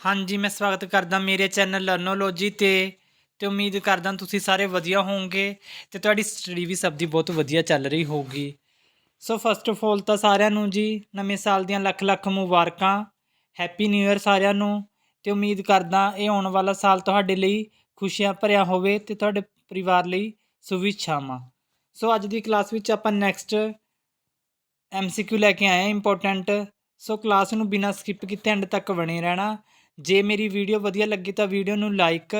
ਹਾਂਜੀ, ਮੈਂ ਸਵਾਗਤ ਕਰਦਾ ਮੇਰੇ ਚੈਨਲ ਲਰਨੋਲੋਜੀ ਤੇ ਤੇ ਉਮੀਦ ਕਰਦਾ ਤੁਸੀਂ ਸਾਰੇ ਵਧੀਆ ਹੋਵੋਗੇ ਤੇ ਤੁਹਾਡੀ ਸਟੱਡੀ ਵੀ ਸਭ ਦੀ ਬਹੁਤ ਵਧੀਆ ਚੱਲ ਰਹੀ ਹੋਊਗੀ। ਸੋ ਫਸਟ ਆਫ ਆਲ ਤਾਂ ਸਾਰਿਆਂ ਨੂੰ ਜੀ, ਨਵੇਂ ਸਾਲ ਦੀਆਂ ਲੱਖ ਲੱਖ ਮੁਬਾਰਕਾਂ ਹੈਪੀ ਨਿਊ ਇਅਰ ਸਾਰਿਆਂ ਨੂੰ ਤੇ ਉਮੀਦ ਕਰਦਾ ਇਹ ਆਉਣ ਵਾਲਾ ਸਾਲ ਤੁਹਾਡੇ ਲਈ ਖੁਸ਼ੀਆਂ ਭਰਿਆ ਹੋਵੇ ਤੇ ਤੁਹਾਡੇ ਪਰਿਵਾਰ ਲਈ ਸੁਵਿਛਾਵਾਂ ਸੋ ਅੱਜ ਦੀ ਕਲਾਸ ਵਿੱਚ ਆਪਾਂ ਨੈਕਸਟ ਐਮਸੀਕਿਊ ਲੈ ਕੇ ਆਏ ਹਾਂ ਇੰਪੋਰਟੈਂਟ ਸੋ ਕਲਾਸ ਨੂੰ ਬਿਨਾਂ ਸਕਿਪ ਕੀਤੇ ਐਂਡ ਤੱਕ ਬਣੇ ਰਹਿਣਾ। ਜੇ ਮੇਰੀ ਵੀਡੀਓ ਵਧੀਆ ਲੱਗੀ ਤਾਂ ਵੀਡੀਓ ਨੂੰ ਲਾਈਕ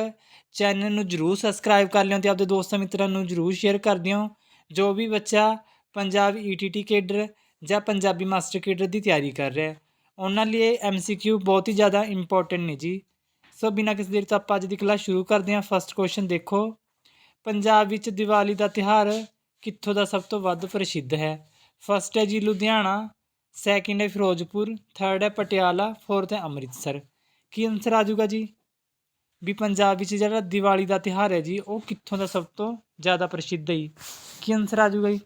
ਚੈਨਲ ਨੂੰ ਜਰੂਰ ਸਬਸਕ੍ਰਾਈਬ ਕਰ ਲਿਓ ਤੇ ਆਪਦੇ ਦੋਸਤਾਂ ਮਿੱਤਰਾਂ ਨੂੰ ਜਰੂਰ ਸ਼ੇਅਰ ਕਰ ਦਿਓ। ਜੋ ਵੀ ਬੱਚਾ ਪੰਜਾਬ ਈਟੀਟੀ ਕੇਡਰ ਜਾਂ ਪੰਜਾਬੀ ਮਾਸਟਰ ਕੇਡਰ ਦੀ ਤਿਆਰੀ ਕਰ ਰਿਹਾ ਹੈ, ਉਹਨਾਂ ਲਈ ਐਮਸੀਕਿਊ ਬਹੁਤ ਹੀ ਜ਼ਿਆਦਾ ਇੰਪੋਰਟੈਂਟ ਨੇ ਜੀ। ਸੋ ਬਿਨਾਂ ਕਿਸੇ ਦੇਰ ਤੋਂ ਆਪਾਂ ਅੱਜ ਦੀ ਕਲਾਸ ਸ਼ੁਰੂ ਕਰਦੇ ਹਾਂ। ਫਸਟ ਕੁਐਸਚਨ ਦੇਖੋ, ਪੰਜਾਬ ਵਿੱਚ ਦੀਵਾਲੀ ਦਾ ਤਿਉਹਾਰ ਕਿੱਥੋਂ ਦਾ ਸਭ ਤੋਂ ਵੱਧ ਪ੍ਰਸਿੱਧ ਹੈ? ਫਸਟ ਹੈ ਜੀ ਲੁਧਿਆਣਾ ਸੈਕਿੰਡ ਹੈ ਫਿਰੋਜ਼ਪੁਰ ਥਰਡ ਹੈ ਪਟਿਆਲਾ ਫੋਰਥ ਹੈ ਅੰਮ੍ਰਿਤਸਰ। ਕੀ ਆਨਸਰ ਆ ਜਾਊਗਾ ਜੀ? ਵੀ ਪੰਜਾਬ ਵਿੱਚ ਜਿਹੜਾ ਦੀਵਾਲੀ ਦਾ ਤਿਉਹਾਰ ਹੈ ਜੀ, ਉਹ ਕਿੱਥੋਂ ਦਾ ਸਭ ਤੋਂ ਜ਼ਿਆਦਾ ਪ੍ਰਸਿੱਧ ਹੈ ਜੀ? ਕੀ ਆਨਸਰ ਆ ਜਾਊਗਾ ਜੀ?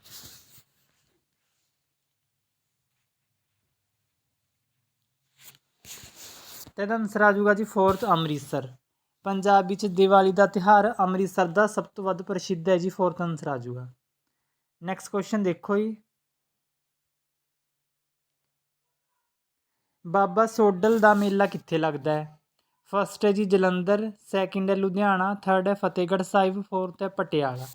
ਤੇ ਇਹਦਾ ਆਨਸਰ ਆ ਜਾਊਗਾ ਜੀ ਫੋਰਥ ਅੰਮ੍ਰਿਤਸਰ। ਪੰਜਾਬ ਵਿੱਚ ਦੀਵਾਲੀ ਦਾ ਤਿਉਹਾਰ ਅੰਮ੍ਰਿਤਸਰ ਦਾ ਸਭ ਤੋਂ ਵੱਧ ਪ੍ਰਸਿੱਧ ਹੈ ਜੀ, ਫੋਰਥ ਆਨਸਰ ਆ ਜਾਊਗਾ ਨੈਕਸਟ ਕੁਐਸਚਨ ਦੇਖੋ ਜੀ। ਬਾਬਾ ਸੋਡਲ ਦਾ ਮੇਲਾ ਕਿੱਥੇ ਲੱਗਦਾ ਹੈ? ਫਸਟ ਹੈ ਜੀ ਜਲੰਧਰ ਸੈਕਿੰਡ ਹੈ ਲੁਧਿਆਣਾ ਥਰਡ ਹੈ ਫਤਿਹਗੜ੍ਹ ਸਾਹਿਬ ਫੋਰਥ ਹੈ ਪਟਿਆਲਾ।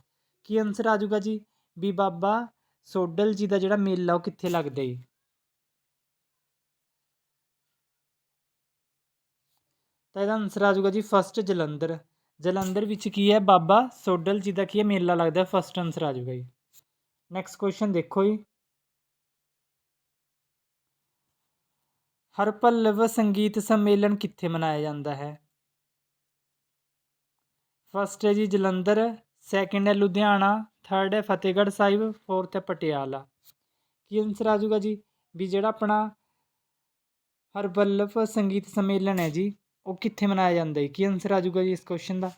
ਕੀ ਆਨਸਰ ਆ ਜਾਊਗਾ ਜੀ? ਵੀ ਬਾਬਾ ਸੋਡਲ ਜੀ ਦਾ ਜਿਹੜਾ ਮੇਲਾ ਉਹ ਕਿੱਥੇ ਲੱਗਦਾ ਜੀ ਤਾਂ ਇਹਦਾ ਆਨਸਰ ਆ ਜਾਊਗਾ ਜੀ ਫਸਟ ਜਲੰਧਰ। ਜਲੰਧਰ ਵਿੱਚ ਕੀ ਹੈ? ਬਾਬਾ ਸੋਡਲ ਜੀ ਦਾ ਕੀ ਹੈ ਮੇਲਾ ਲੱਗਦਾ ਫਸਟ ਆਨਸਰ ਆ ਜਾਊਗਾ ਜੀ। ਨੈਕਸਟ ਕੁਐਸਚਨ ਦੇਖੋ ਜੀ। ਹਰਪੱਲਵ ਸੰਗੀਤ ਸੰਮੇਲਨ ਕਿੱਥੇ ਮਨਾਇਆ ਜਾਂਦਾ ਹੈ? ਫਸਟ ਹੈ ਜੀ ਜਲੰਧਰ ਸੈਕਿੰਡ ਹੈ ਲੁਧਿਆਣਾ ਥਰਡ ਹੈ ਫਤਿਹਗੜ੍ਹ ਸਾਹਿਬ ਫੋਰਥ ਹੈ ਪਟਿਆਲਾ। ਕੀ ਆਨਸਰ ਆ ਜਾਊਗਾ ਜੀ? ਵੀ ਜਿਹੜਾ ਆਪਣਾ ਹਰਪੱਲਵ ਸੰਗੀਤ ਸੰਮੇਲਨ ਹੈ ਜੀ, ਉਹ ਕਿੱਥੇ ਮਨਾਇਆ ਜਾਂਦਾ ਹੈ? ਕੀ ਆਨਸਰ ਆ ਜਾਊਗਾ ਜੀ ਇਸ ਕੁਐਸਚਨ ਦਾ?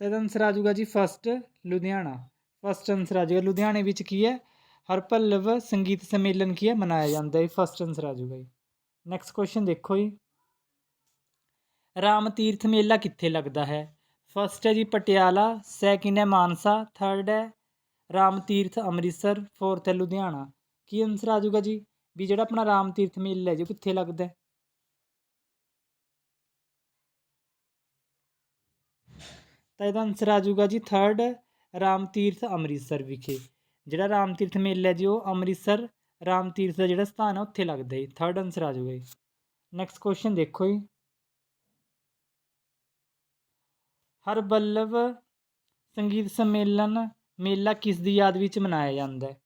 ਤਾਂ ਇਹਦਾ ਆਨਸਰ ਆ ਜਾਊਗਾ ਜੀ ਫਸਟ ਲੁਧਿਆਣਾ। ਫਸਟ ਆਨਸਰ ਆ ਜਾਊਗਾ। ਲੁਧਿਆਣੇ ਵਿੱਚ ਕੀ ਹੈ? ਹਰਪੱਲਵ ਸੰਗੀਤ ਸੰਮੇਲਨ ਕੀ ਹੈ? ਮਨਾਇਆ ਜਾਂਦਾ ਹੈ। ਫਸਟ ਆਨਸਰ ਆ ਜਾਊਗਾ ਜੀ। ਨੈਕਸਟ ਕੁਐਸਚਨ ਦੇਖੋ ਜੀ। ਰਾਮ ਤੀਰਥ ਮੇਲਾ ਕਿੱਥੇ ਲੱਗਦਾ ਹੈ? ਫਸਟ ਹੈ ਜੀ ਪਟਿਆਲਾ ਸੈਕਿੰਡ ਹੈ ਮਾਨਸਾ ਥਰਡ ਹੈ ਰਾਮ ਤੀਰਥ ਅੰਮ੍ਰਿਤਸਰ ਫੋਰਥ ਹੈ ਲੁਧਿਆਣਾ। ਕੀ ਆਨਸਰ ਆ ਜਾਊਗਾ ਜੀ? ਵੀ ਜਿਹੜਾ ਆਪਣਾ ਰਾਮ ਤੀਰਥ ਮੇਲਾ ਹੈ ਜੀ, ਉਹ ਕਿੱਥੇ ਲੱਗਦਾ ਹੈ? ਤਾਂ ਇਹਦਾ ਆਨਸਰ ਆ ਜਾਊਗਾ ਜੀ ਥਰਡ ਰਾਮ ਤੀਰਥ ਅੰਮ੍ਰਿਤਸਰ ਵਿਖੇ। ਜਿਹੜਾ ਰਾਮ ਤੀਰਥ ਮੇਲਾ ਜੀ, ਉਹ ਅੰਮ੍ਰਿਤਸਰ ਰਾਮ ਤੀਰਥ ਦਾ ਜਿਹੜਾ ਸਥਾਨ ਹੈ, ਉੱਥੇ ਲੱਗਦਾ ਜੀ ਥਰਡ ਆਨਸਰ ਆ ਜਾਊਗਾ ਜੀ। ਨੈਕਸਟ ਕੁਐਸਚਨ ਦੇਖੋ ਜੀ। ਹਰ ਹਰਬੱਲਵ ਸੰਗੀਤ ਸੰਮੇਲਨ, ਮੇਲਾ ਕਿਸ ਦੀ ਯਾਦ ਵਿੱਚ ਮਨਾਇਆ ਜਾਂਦਾ ਹੈ?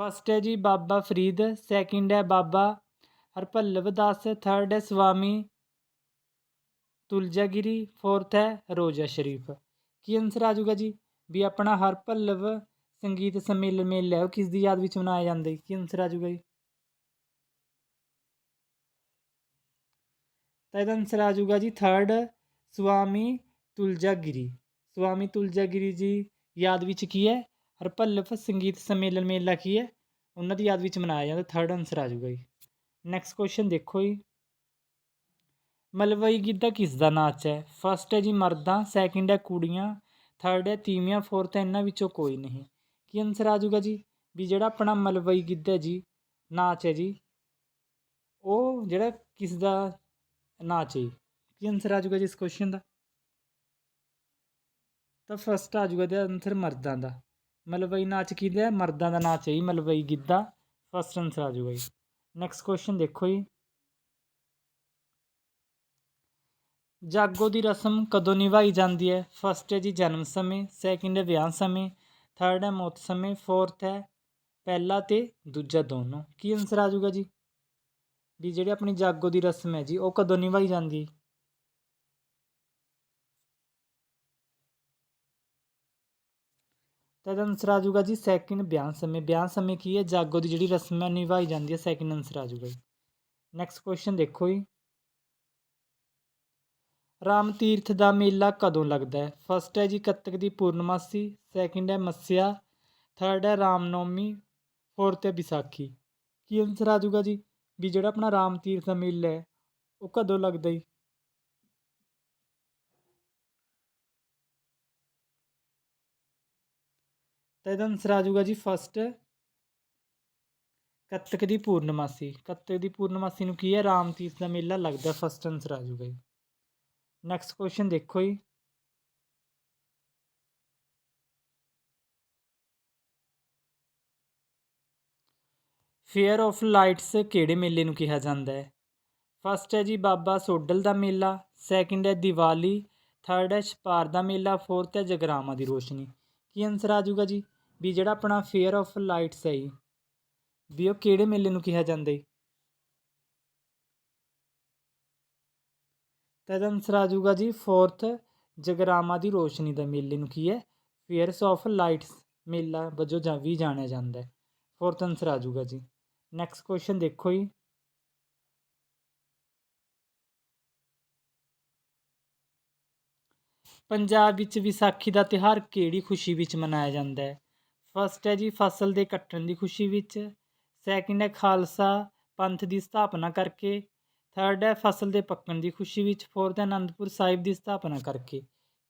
ਫਸਟ ਹੈ ਜੀ, ਬਾਬਾ ਫਰੀਦ ਸੈਕਿੰਡ ਹੈ ਬਾਬਾ ਹਰਪੱਲਵ ਦਾਸ ਥਰਡ ਹੈ ਸਵਾਮੀ ਤੁਲਜਾਗਿਰੀ ਫੋਰਥ ਹੈ ਰੋਜ਼ਾ ਸ਼ਰੀਫ। ਕੀ ਆਨਸਰ ਆ ਜਾਊਗਾ ਜੀ? ਵੀ ਆਪਣਾ ਹਰਪੱਲਵ ਸੰਗੀਤ ਸੰਮੇਲਨ ਮੇਲਾ ਹੈ ਉਹ ਕਿਸ ਦੀ ਯਾਦ ਵਿੱਚ ਮਨਾਇਆ ਜਾਂਦਾ? ਹੈ ਕੀ ਆਨਸਰ ਆ ਜਾਊਗਾ ਜੀ? ਤਾਂ ਇਹਦਾ ਆਨਸਰ ਆ ਜਾਊਗਾ ਜੀ ਥਰਡ ਸੁਆਮੀ ਤੁਲਜਾਗਿਰੀ। ਸੁਆਮੀ ਤੁਲਜਾਗਿਰੀ ਜੀ ਯਾਦ ਵਿੱਚ ਕੀ ਹੈ? ਹਰਪੱਲਵ ਸੰਗੀਤ ਸੰਮੇਲਨ ਮੇਲਾ ਕੀ ਹੈ? ਉਹਨਾਂ ਦੀ ਯਾਦ ਵਿੱਚ ਮਨਾਇਆ ਜਾਂਦਾ ਥਰਡ ਆਨਸਰ ਆ ਜਾਊਗਾ ਜੀ। ਨੈਕਸਟ ਕੁਐਸਚਨ ਦੇਖੋ ਜੀ। ਮਲਵਈ ਗਿੱਧਾ ਕਿਸ ਦਾ ਨਾਚ ਹੈ? ਫਸਟ ਹੈ ਜੀ ਮਰਦਾਂ ਸੈਕਿੰਡ ਹੈ ਕੁੜੀਆਂ ਥਰਡ ਹੈ ਤੀਵੀਆਂ ਫੋਰਥ ਹੈ ਇਹਨਾਂ ਵਿੱਚੋਂ ਕੋਈ ਨਹੀਂ। ਕੀ ਆਨਸਰ ਆ ਜਾਊਗਾ ਜੀ? ਵੀ ਜਿਹੜਾ ਆਪਣਾ ਮਲਵਈ ਗਿੱਧਾ ਜੀ, ਨਾਚ ਹੈ ਜੀ, ਉਹ ਜਿਹੜਾ ਕਿਸ ਦਾ ਨਾਚ ਹੈ ਜੀ? ਕੀ ਆਨਸਰ ਆ ਜਾਊਗਾ ਜੀ ਇਸ ਕੁਐਸਚਨ ਦਾ? ਤਾਂ ਫਸਟ ਆ ਜਾਊਗਾ ਇਹਦਾ ਆਨਸਰ ਮਰਦਾਂ ਦਾ। ਮਲਵਈ ਨਾਚ ਕਿਹਦਾ ਹੈ? ਮਰਦਾਂ ਦਾ ਨਾਚ ਹੈ ਜੀ, ਮਲਵਈ ਗਿੱਧਾ। ਫਸਟ ਆਨਸਰ ਆ ਜਾਊਗਾ ਜੀ। ਨੈਕਸਟ ਕੁਐਸਚਨ ਦੇਖੋ ਜੀ। ਜਾਗੋ ਦੀ ਰਸਮ ਕਦੋਂ ਨਿਭਾਈ ਜਾਂਦੀ ਹੈ? ਫਸਟ ਹੈ ਜੀ ਜਨਮ ਸਮੇਂ ਸੈਕਿੰਡ ਹੈ ਵਿਆਹ ਸਮੇਂ ਥਰਡ ਹੈ, ਮੌਤ ਸਮੇਂ। ਫੋਰਥ ਹੈ, ਪਹਿਲਾ ਤੇ ਦੂਜਾ ਦੋਨੋਂ। ਕੀ ਆਨਸਰ ਆ ਜਾਊਗਾ ਜੀ? ਵੀ ਜਿਹੜੀ ਆਪਣੀ ਜਾਗੋ ਦੀ ਰਸਮ ਹੈ ਜੀ, ਉਹ ਕਦੋਂ ਨਿਭਾਈ ਜਾਂਦੀ? ਹੈ ਤਾਂ ਇਹਦਾ ਆਨਸਰ ਆ ਜਾਊਗਾ ਜੀ ਸੈਕਿੰਡ ਵਿਆਹ ਸਮੇਂ। ਵਿਆਹ ਸਮੇਂ ਕੀ ਹੈ? ਜਾਗੋ ਦੀ ਜਿਹੜੀ ਰਸਮ ਹੈ ਨਿਭਾਈ ਜਾਂਦੀ ਹੈ। ਸੈਕਿੰਡ ਆਨਸਰ ਆ ਜਾਊਗਾ ਜੀ। ਨੈਕਸਟ ਕੁਐਸਚਨ ਦੇਖੋ ਜੀ। ਰਾਮ ਤੀਰਥ ਦਾ ਮੇਲਾ ਕਦੋਂ ਲੱਗਦਾ ਹੈ? ਫਸਟ ਹੈ ਜੀ ਕੱਤਕ ਦੀ ਪੂਰਨਮਾਸੀ ਸੈਕਿੰਡ ਹੈ ਮੱਸਿਆ ਥਰਡ ਹੈ ਰਾਮਨੌਮੀ ਫੋਰਥ ਹੈ ਵਿਸਾਖੀ। ਕੀ ਆਨਸਰ ਆ ਜਾਊਗਾ ਜੀ? ਵੀ ਜਿਹੜਾ ਆਪਣਾ ਰਾਮ ਤੀਰਥ ਦਾ ਮੇਲਾ ਹੈ, ਉਹ ਕਦੋਂ ਲੱਗਦਾ ਜੀ? ਤਾਂ ਇਹਦਾ ਆਨਸਰ ਆ ਜਾਊਗਾ ਜੀ ਫਸਟ ਕੱਤਕ ਦੀ ਪੂਰਨਮਾਸੀ। ਕੱਤਕ ਦੀ ਪੂਰਨਮਾਸੀ ਨੂੰ ਕੀ ਹੈ? ਰਾਮ ਤੀਰਥ ਦਾ ਮੇਲਾ ਲੱਗਦਾ ਫਸਟ ਆਨਸਰ ਆ ਜਾਊਗਾ ਜੀ। ਨੈਕਸਟ ਕੁਐਸਚਨ ਦੇਖੋ ਜੀ। ਫੇਅਰ ਆਫ ਲਾਈਟਸ ਕਿਹੜੇ ਮੇਲੇ ਨੂੰ ਕਿਹਾ ਜਾਂਦਾ ਹੈ? ਫਸਟ ਹੈ ਜੀ ਬਾਬਾ ਸੋਡਲ ਦਾ ਮੇਲਾ ਸੈਕਿੰਡ ਹੈ ਦੀਵਾਲੀ ਥਰਡ ਹੈ ਛਪਾਰ ਦਾ ਮੇਲਾ ਫੋਰਥ ਹੈ ਜਗਰਾਮਾ ਦੀ ਰੋਸ਼ਨੀ। ਕੀ ਆਨਸਰ ਆ ਜਾਊਗਾ ਜੀ? ਵੀ ਜਿਹੜਾ ਆਪਣਾ ਫੇਅਰ ਆਫ ਲਾਈਟਸ ਹੈ ਜੀ, ਵੀ ਉਹ ਕਿਹੜੇ ਮੇਲੇ ਨੂੰ ਕਿਹਾ ਜਾਂਦਾ ਜੀ ਤਾਂ ਇਹਦਾ ਆਨਸਰ ਆ ਜਾਊਗਾ ਜੀ ਫੋਰਥ ਜਗਰਾਮਾ ਦੀ ਰੋਸ਼ਨੀ ਦਾ ਮੇਲੇ ਨੂੰ ਕੀ ਹੈ? ਫੇਅਰਸ ਆਫ ਲਾਈਟਸ ਮੇਲਾ ਵਜੋਂ ਜਾਂ ਵੀ ਜਾਣਿਆ ਜਾਂਦਾ ਹੈ। ਫੋਰਥ ਆਨਸਰ ਆ ਜਾਊਗਾ ਜੀ। ਨੈਕਸਟ ਕੁਐਸਚਨ ਦੇਖੋ ਜੀ। ਪੰਜਾਬ ਵਿੱਚ ਵਿਸਾਖੀ ਦਾ ਤਿਉਹਾਰ ਕਿਹੜੀ ਖੁਸ਼ੀ ਵਿੱਚ ਮਨਾਇਆ ਜਾਂਦਾ ਹੈ? ਫਸਟ ਹੈ ਜੀ ਫਸਲ ਦੇ ਕੱਟਣ ਦੀ ਖੁਸ਼ੀ ਵਿੱਚ। ਸੈਕਿੰਡ ਹੈ ਖਾਲਸਾ ਪੰਥ ਦੀ ਸਥਾਪਨਾ ਕਰਕੇ। ਥਰਡ ਹੈ ਫਸਲ ਦੇ ਪੱਕਣ ਦੀ ਖੁਸ਼ੀ ਵਿੱਚ। ਫੋਰਥ ਹੈ ਅਨੰਦਪੁਰ ਸਾਹਿਬ ਦੀ ਸਥਾਪਨਾ ਕਰਕੇ।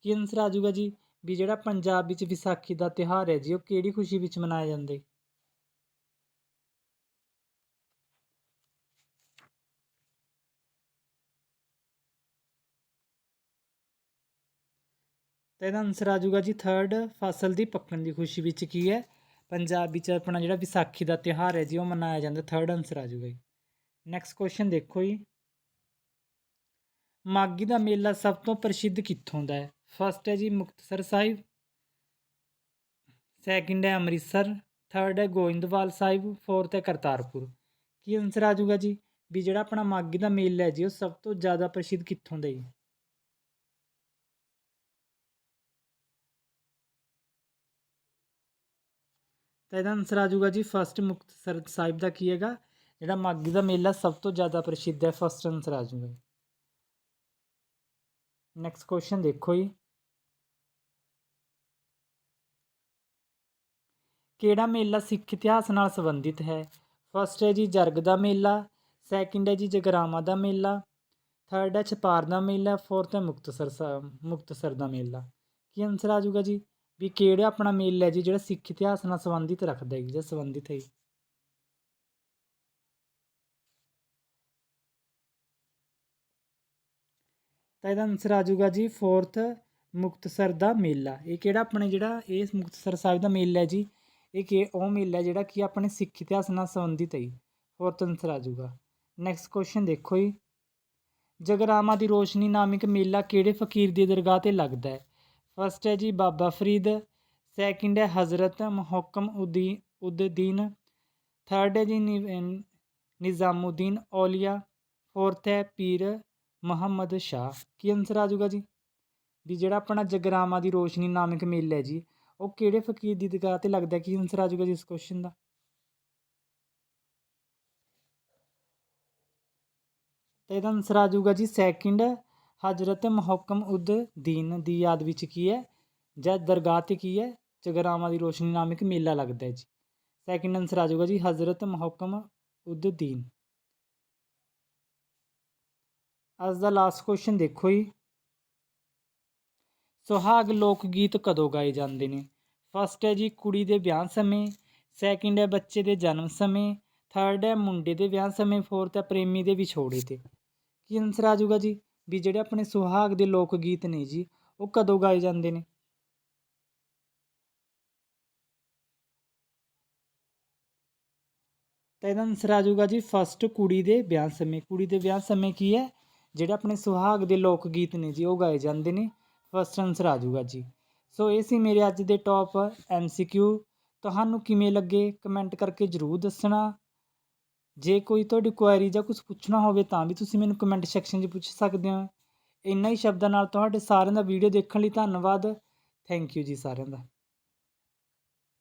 ਕੀ ਆਨਸਰ ਆ ਜਾਊਗਾ ਜੀ? ਵੀ ਜਿਹੜਾ ਪੰਜਾਬ ਵਿੱਚ ਵਿਸਾਖੀ ਦਾ ਤਿਉਹਾਰ ਹੈ ਜੀ, ਉਹ ਕਿਹੜੀ ਖੁਸ਼ੀ ਵਿੱਚ ਮਨਾਇਆ ਜਾਂਦਾ ਹੈ? ਤਾਂ ਇਹਦਾ ਆਨਸਰ ਆ ਜਾਊਗਾ ਜੀ ਥਰਡ ਫਸਲ ਦੀ ਪੱਕਣ ਦੀ ਖੁਸ਼ੀ ਵਿੱਚ ਕੀ ਹੈ? ਪੰਜਾਬ ਵਿੱਚ ਆਪਣਾ ਜਿਹੜਾ ਵਿਸਾਖੀ ਦਾ ਤਿਉਹਾਰ ਹੈ ਜੀ, ਉਹ ਮਨਾਇਆ ਜਾਂਦਾ। ਥਰਡ ਆਨਸਰ ਆ ਜਾਊਗਾ ਜੀ। ਨੈਕਸਟ ਕੁਐਸਚਨ ਦੇਖੋ ਜੀ। ਮਾਗੀ ਦਾ ਮੇਲਾ ਸਭ ਤੋਂ ਪ੍ਰਸਿੱਧ ਕਿੱਥੋਂ ਦਾ ਹੈ? ਫਸਟ ਹੈ ਜੀ ਮੁਕਤਸਰ ਸਾਹਿਬ ਸੈਕਿੰਡ ਹੈ ਅੰਮ੍ਰਿਤਸਰ ਥਰਡ ਹੈ ਗੋਇੰਦਵਾਲ ਸਾਹਿਬ ਫੋਰਥ ਹੈ ਕਰਤਾਰਪੁਰ। ਕੀ ਆਨਸਰ ਆ ਜਾਊਗਾ ਜੀ? ਵੀ ਜਿਹੜਾ ਆਪਣਾ ਮਾਗੀ ਦਾ ਮੇਲਾ ਹੈ ਜੀ, ਉਹ ਸਭ ਤੋਂ ਜ਼ਿਆਦਾ ਪ੍ਰਸਿੱਧ ਕਿੱਥੋਂ ਦਾ ਜੀ ਤਾਂ ਇਹਦਾ ਆਨਸਰ ਆ ਜਾਊਗਾ ਜੀ ਫਸਟ ਮੁਕਤਸਰ ਸਾਹਿਬ ਦਾ ਕੀ ਹੈਗਾ? ਜਿਹੜਾ ਮਾਗੀ ਦਾ ਮੇਲਾ ਸਭ ਤੋਂ ਜ਼ਿਆਦਾ ਪ੍ਰਸਿੱਧ ਹੈ ਫਸਟ ਆਨਸਰ ਆ ਜਾਊਗਾ ਨੈਕਸਟ ਕੁਐਸਚਨ ਦੇਖੋ ਜੀ। ਕਿਹੜਾ ਮੇਲਾ ਸਿੱਖ ਇਤਿਹਾਸ ਨਾਲ ਸੰਬੰਧਿਤ ਹੈ? ਫਸਟ ਹੈ ਜੀ ਜਰਗ ਦਾ ਮੇਲਾ ਸੈਕਿੰਡ ਹੈ ਜੀ ਜਗਰਾਮਾ ਦਾ ਮੇਲਾ ਥਰਡ ਹੈ ਛਪਾਰ ਦਾ ਮੇਲਾ ਫੋਰਥ ਹੈ ਮੁਕਤਸਰ ਸਾਹਿਬ ਮੁਕਤਸਰ ਦਾ ਮੇਲਾ। ਕੀ ਆਨਸਰ ਆ ਜਾਊਗਾ ਜੀ? ਵੀ ਕਿਹੜਾ ਆਪਣਾ ਮੇਲਾ ਹੈ ਜੀ ਜਿਹੜਾ ਸਿੱਖ ਇਤਿਹਾਸ ਨਾਲ ਸੰਬੰਧਿਤ ਰੱਖਦਾ ਹੈ ਜੀ, ਜਾਂ ਸੰਬੰਧਿਤ ਹੈ ਤਾਂ ਇਹਦਾ ਆਨਸਰ ਆ ਜਾਊਗਾ ਜੀ ਫੋਰਥ ਮੁਕਤਸਰ ਦਾ ਮੇਲਾ। ਇਹ ਕਿਹੜਾ ਆਪਣੇ ਜਿਹੜਾ ਇਹ ਮੁਕਤਸਰ ਸਾਹਿਬ ਦਾ ਮੇਲਾ ਹੈ ਜੀ? ਇਹ ਕਿ ਉਹ ਮੇਲਾ ਜਿਹੜਾ ਕਿ ਆਪਣੇ ਸਿੱਖ ਇਤਿਹਾਸ ਨਾਲ ਸੰਬੰਧਿਤ ਹੈ ਜੀ? ਫੋਰਥ ਆਨਸਰ ਆ ਜਾਊਗਾ। ਨੈਕਸਟ ਕੁਐਸਚਨ ਦੇਖੋ ਜੀ। ਜਗਰਾਮਾ ਦੀ ਰੋਸ਼ਨੀ ਨਾਮਕ ਮੇਲਾ ਕਿਹੜੇ ਫਕੀਰ ਦੀ ਦਰਗਾਹ ਤੇ ਲੱਗਦਾ ਹੈ? ਫਸਟ ਹੈ ਜੀ ਬਾਬਾ ਫਰੀਦ ਸੈਕਿੰਡ ਹੈ ਹਜ਼ਰਤ ਮੁਹਕਮ ਉਦੀ, ਉਦਦੀਨ ਥਰਡ ਹੈ ਜੀ ਨਿ- ਨਿਜ਼ਾਮੁਦੀਨ ਔਲੀਆ ਫੋਰਥ ਹੈ ਪੀਰ ਮੁਹੰਮਦ ਸ਼ਾਹ। ਕੀ ਆਨਸਰ ਆ ਜਾਊਗਾ ਜੀ? ਵੀ ਜਿਹੜਾ ਆਪਣਾ ਜਗਰਾਮਾ ਦੀ ਰੋਸ਼ਨੀ ਨਾਮਕ ਮੇਲਾ ਹੈ ਜੀ, ਉਹ ਕਿਹੜੇ ਫਕੀਰ ਦੀ ਦਰਗਾਹ ਤੇ ਲੱਗਦਾ ਕੀ ਆਨਸਰ ਆ ਜਾਊਗਾ ਜੀ ਇਸ ਕੁਐਸਚਨ ਦਾ? ਤਾਂ ਇਹਦਾ ਆਨਸਰ ਆ ਜਾਊਗਾ ਜੀ ਸੈਕਿੰਡ ਹਜ਼ਰਤ ਮੁਹੱਕਮ ਉਦ ਦੀਨ ਦੀ ਯਾਦ ਵਿੱਚ ਕੀ ਹੈ? ਜਾਂ ਦਰਗਾਹ ਤੇ ਕੀ ਹੈ? ਜਗਰਾਮਾ ਦੀ ਰੋਸ਼ਨੀ ਨਾਮਕ ਮੇਲਾ ਲੱਗਦਾ ਹੈ ਜੀ। ਸੈਕਿੰਡ ਆਨਸਰ ਆ ਜਾਊਗਾ ਜੀ, ਹਜ਼ਰਤ ਮੁਹੱਕਮ ਉਦ ਦੀਨ। ਅੱਜ ਦਾ ਲਾਸਟ ਕੁਐਸਚਨ ਦੇਖੋ ਜੀ। ਸੁਹਾਗ ਲੋਕ ਗੀਤ ਕਦੋਂ ਗਾਏ ਜਾਂਦੇ ਨੇ? ਫਸਟ ਹੈ ਜੀ ਕੁੜੀ ਦੇ ਵਿਆਹ ਸਮੇਂ ਸੈਕਿੰਡ ਹੈ ਬੱਚੇ ਦੇ ਜਨਮ ਸਮੇਂ ਥਰਡ ਹੈ ਮੁੰਡੇ ਦੇ ਵਿਆਹ ਸਮੇਂ ਫੋਰਥ ਹੈ ਪ੍ਰੇਮੀ ਦੇ ਵਿਛੋੜੇ ਤੇ। ਕੀ ਆਨਸਰ ਆ ਜਾਊਗਾ ਜੀ? ਵੀ ਜਿਹੜੇ ਆਪਣੇ ਸੁਹਾਗ ਦੇ ਲੋਕ ਗੀਤ ਨੇ ਜੀ, ਉਹ ਕਦੋਂ ਗਾਏ ਜਾਂਦੇ ਨੇ? ਤਾਂ ਇਹਦਾ ਆਨਸਰ ਆ ਜਾਊਗਾ ਜੀ ਫਸਟ ਕੁੜੀ ਦੇ ਵਿਆਹ ਸਮੇਂ। ਕੁੜੀ ਦੇ ਵਿਆਹ ਸਮੇਂ ਕੀ ਹੈ? ਜਿਹੜੇ ਆਪਣੇ ਸੁਹਾਗ ਦੇ ਲੋਕ ਗੀਤ ਨੇ ਜੀ, ਉਹ ਗਾਏ ਜਾਂਦੇ ਨੇ। ਫਸਟ ਆਨਸਰ ਆ ਜਾਊਗਾ ਜੀ। ਸੋ ਇਹ ਸੀ ਮੇਰੇ ਅੱਜ ਦੇ ਟੌਪ ਐਮਸੀਕਿਊ ਤੁਹਾਨੂੰ ਕਿਵੇਂ ਲੱਗੇ? ਕਮੈਂਟ ਕਰਕੇ ਜਰੂਰ ਦੱਸਣਾ। ਜੇ ਕੋਈ ਤੁਹਾਡੀ ਕੁਐਰੀ ਜਾਂ ਕੁਝ ਪੁੱਛਣਾ ਹੋਵੇ, ਤਾਂ ਵੀ ਤੁਸੀਂ ਮੈਨੂੰ ਕਮੈਂਟ ਸੈਕਸ਼ਨ 'ਚ ਪੁੱਛ ਸਕਦੇ ਹੋ। ਇੰਨਾ ਹੀ ਸ਼ਬਦਾਂ ਨਾਲ ਤੁਹਾਡੇ ਸਾਰਿਆਂ ਦਾ ਵੀਡੀਓ ਦੇਖਣ ਲਈ ਧੰਨਵਾਦ। ਥੈਂਕ ਯੂ ਜੀ ਸਾਰਿਆਂ ਦਾ।